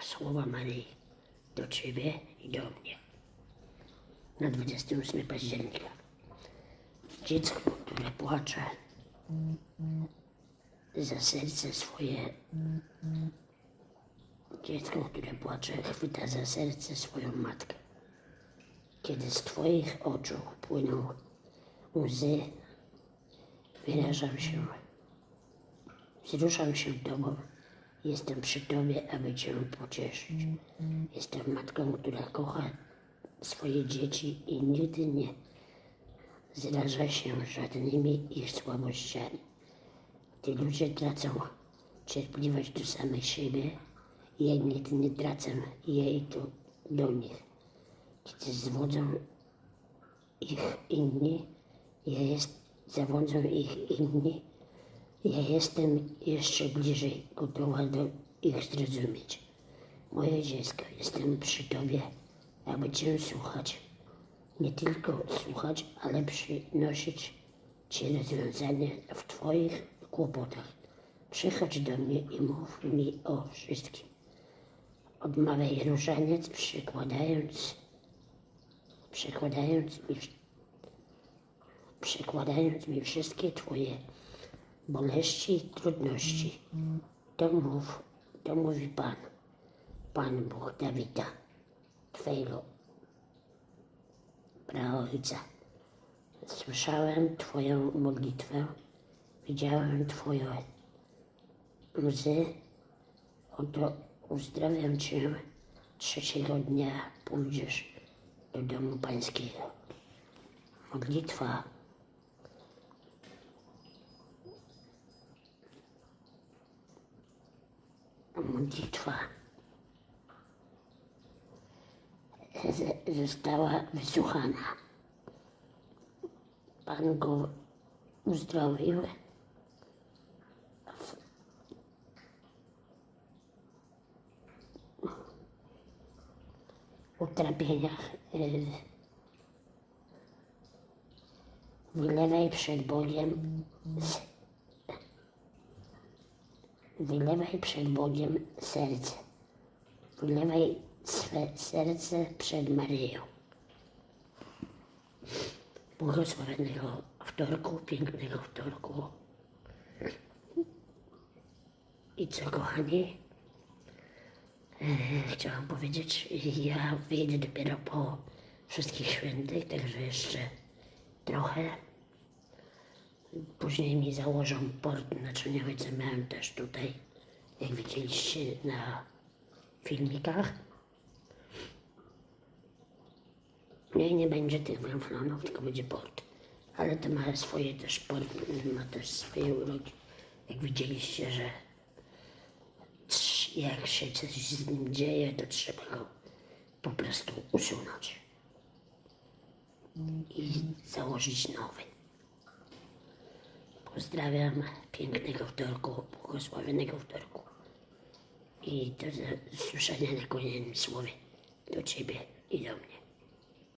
słowa Maryi do Ciebie i do mnie. Na 28 października. Dziecko, które płacze za serce swoje, dziecko, które płacze, chwyta za serce swoją matkę. Kiedy z Twoich oczu płyną łzy, wyrażam się, wzruszam się Tobą, jestem przy Tobie, aby Cię pocieszyć. Jestem matką, która kocha swoje dzieci i nigdy nie zraża się żadnymi ich słabościami. Gdy ludzie tracą cierpliwość do samych siebie, ja nigdy nie tracę jej do, do nich. Kiedy zwodzą ich inni, ja jest, zawodzą ich inni, ja jestem jeszcze bliżej gotowa do ich zrozumieć. Moje dziecko, jestem przy Tobie, aby Cię słuchać. Nie tylko słuchać, ale przynosić Ci rozwiązanie w Twoich kłopotach. Przychodź do mnie i mów mi o wszystkim. Odmawiaj różaniec, przykładając, przykładając mi, mi wszystkie Twoje boleści i trudności. To mów, to mówi Pan, Pan Bóg Dawida, Twojego praojca. Słyszałem Twoją modlitwę, widziałem Twoje łzy, oto uzdrawiam Cię. Trzeciego dnia pójdziesz do domu Pańskiego. Modlitwa modlitwa została wysłuchana. Pan go uzdrowił. W utrapieniach y, wylewaj przed Bogiem s- Wylewaj przed Bogiem serce. Wylewaj swe serce przed Maryją. Błogosławionego wtorku, pięknego wtorku. I co, kochani? E, chciałam powiedzieć, ja wyjdę dopiero po wszystkich świętych, także jeszcze trochę. Później mi założą port naczyniowy, co miałem też tutaj, jak widzieliście na filmikach. I nie będzie tych węflonów, tylko będzie port. Ale to ma swoje też port, ma też swoje uroki. Jak widzieliście, że jak się coś z nim dzieje, to trzeba go po prostu usunąć i założyć nowy. Pozdrawiam pięknego wtorku, błogosławionego wtorku. I do usłyszenia na kolejnym słowie do Ciebie i do mnie.